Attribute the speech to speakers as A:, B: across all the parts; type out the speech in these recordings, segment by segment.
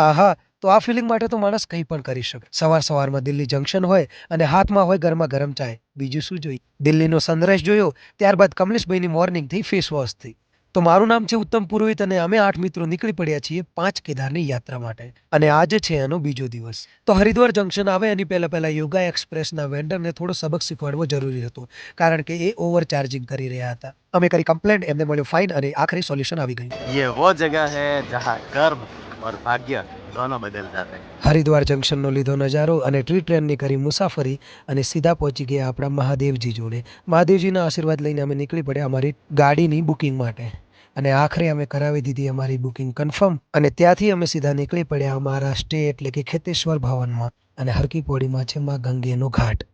A: આહા, તો આ ફિલિંગ માટે તો માણસ કંઈ પણ કરી શકે. સવાર સવારમાં દિલ્હી જંકશન હોય અને હાથમાં હોય ગરમા ગરમ ચાય. બીજું શું જોઈએ? દિલ્હીનો સનરાઈઝ જોયો, ત્યારબાદ કમલેશભાઈની મોર્નિંગથી ફેસ ફેસવોશથી તો મારું નામ છે ઉત્તમ પુરોહિત અને અમે આઠ મિત્રો નીકળી પડ્યા છીએ પાંચ કેદારની યાત્રા માટે. અને આજે છે એનો બીજો દિવસ. તો હરિદ્વાર જંકશન આવે, એની પહેલાં પહેલાં યોગા એક્સપ્રેસના વેન્ડરને થોડો સબક શીખવાડવો જરૂરી હતો. કારણ કે એ ઓવર ચાર્જિંગ કરી રહ્યા હતા. અમે કરી કમ્પ્લેન્ટ એમને મળ્યો ફાઇન અને આખરી સોલ્યુશન આવી ગયું.
B: યે વો જગહ હૈ જહાં ગર્ભ
A: હરિદ્વાર જંકશનનો લીધો નજારો અને ટ્રી ટ્રેનની કરી મુસાફરી અને સીધા પહોંચી ગયા આપણા મહાદેવજી જોડે. મહાદેવજીના આશીર્વાદ લઈને અમે નીકળી પડ્યા અમારી ગાડીની બુકિંગ માટે. અને આખરે અમે કરાવી દીધી અમારી બુકિંગ કન્ફર્મ. અને ત્યાંથી અમે સીધા નીકળી પડ્યા અમારા સ્ટે એટલે કે ખેતેશ્વર ભવનમાં. અને હરકી પોડીમાં છે માં ગંગેનો ઘાટ.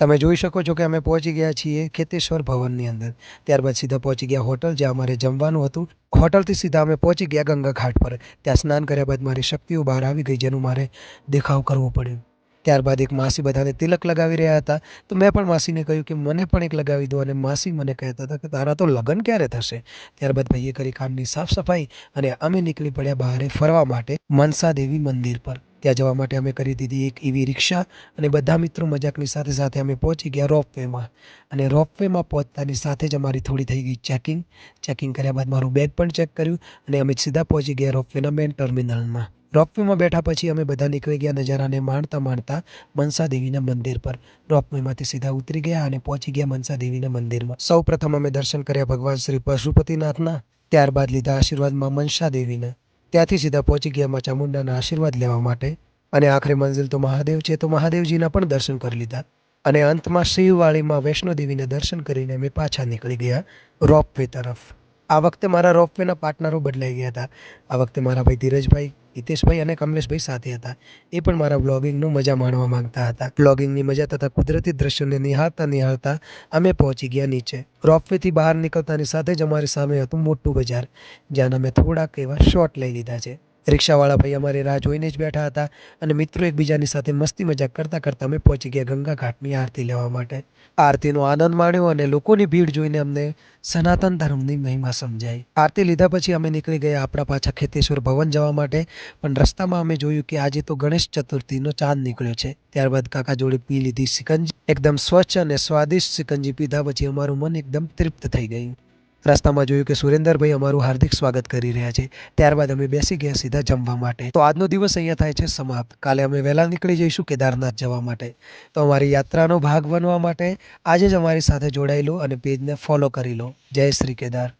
A: તમે જોઈ શકો છો કે અમે પહોંચી ગયા છીએ ખેતેશ્વર ભવનની અંદર. ત્યારબાદ સીધા પહોંચી ગયા હોટલ જ્યાં અમારે જમવાનું હતું. હોટલથી સીધા અમે પહોંચી ગયા ગંગા ઘાટ પર. ત્યાં સ્નાન કર્યા બાદ મારી શક્તિઓ બહાર આવી ગઈ જેનું મારે દેખાવ કરવો પડ્યો. ત્યારબાદ એક માસી બધાને તિલક લગાવી રહ્યા હતા. તો મેં પણ માસીને કહ્યું કે મને પણ એક લગાવી દો અને માસી મને કહેતા હતા કે તારા તો લગ્ન ક્યારે થશે? ત્યારબાદ ભાઈએ કરી કામની સાફ સફાઈ અને અમે નીકળી પડ્યા બહારે ફરવા માટે મનસા દેવી મંદિર પર. ત્યાં જવા માટે અમે કરી દીધી એક ઈવી રિક્ષા અને બધા મિત્રો મજાકની સાથે સાથે અમે પહોંચી ગયા રોપવેમાં. અને રોપવેમાં પહોંચતાની સાથે જ અમારી થોડી થઈ ગઈ ચેકિંગ. ચેકિંગ કર્યા બાદ મારું બેગ પણ ચેક કર્યું અને અમે સીધા પહોંચી ગયા રોપવેના મેન ટર્મિનલમાં. રોપવેમાં બેઠા પછી અમે બધા નીકળી ગયા નજારાને માણતા માણતા મનસા દેવીના મંદિર પર. રોપવેમાંથી સીધા ઉતરી ગયા અને પહોંચી ગયા મનસા દેવીના મંદિરમાં. સૌપ્રથમ અમે દર્શન કર્યા ભગવાન શ્રી પશુપતિનાથના. ત્યારબાદ લીધા આશીર્વાદમાં મનસા દેવીના. ત્યાંથી સીધા પહોંચી ગયા માં ચામુંડાના આશીર્વાદ લેવા માટે. અને આખરે મંઝિલ તો મહાદેવ છે તો મહાદેવજીના પણ દર્શન કરી લીધા. અને અંતમાં શિવવાળીમાં વૈષ્ણોદેવીને દર્શન કરીને અમે પાછા નીકળી ગયા રોપવે તરફ. આ વખતે મારા રોપવેના પાર્ટનરો બદલાઈ ગયા હતા. આ વખતે મારા ભાઈ ધીરજભાઈ, હિતેશભાઈ અને કમલેશભાઈ સાથે હતા. એ પણ મારા બ્લોગિંગનું મજા માણવા માંગતા હતા. બ્લોગિંગની મજા તથા કુદરતી દ્રશ્યોને નિહાળતા નિહાળતા અમે પહોંચી ગયા નીચે. રોપવેથી બહાર નીકળતાની સાથે જ અમારી સામે હતું મોટું બજાર. જ્યાં અમે થોડાક એવા શોટ લઈ લીધા છે. રિક્ષાવાળા ભાઈ અમારી રાહ જોઈને જ બેઠા હતા અને મિત્રો એકબીજાની સાથે મસ્તી મજાક કરતા કરતાં અમે પહોંચી ગયા ગંગા ઘાટની આરતી લેવા માટે. આરતીનો આનંદ માણ્યો અને લોકોની ભીડ જોઈને અમને સનાતન ધર્મની મહિમા સમજાઈ. આરતી લીધા પછી અમે નીકળી ગયા આપણા પાછા ખેતેશ્વર ભવન જવા માટે. પણ રસ્તામાં અમે જોયું કે આજે તો ગણેશ ચતુર્થીનો ચાંદ નીકળ્યો છે. ત્યારબાદ કાકા જોડે પી લીધી સિકંજી. એકદમ સ્વચ્છ અને સ્વાદિષ્ટ સિકંજી પીધા પછી અમારું મન એકદમ તૃપ્ત થઈ ગયું. રસ્તામાં જોયું કે સુરેન્દરભાઈ અમારું હાર્દિક સ્વાગત કરી રહ્યા છે. ત્યારબાદ અમે બેસી ગયા સીધા જમવા માટે. તો આજનો દિવસ અહીંયા થાય છે સમાપ્ત. કાલે અમે વહેલા નીકળી જઈશું કેદારનાથ જવા માટે. તો અમારી યાત્રાનો ભાગ બનવા માટે આજે જ અમારી સાથે જોડાઈ લો અને પેજને ફોલો કરી લો. જય શ્રી કેદાર.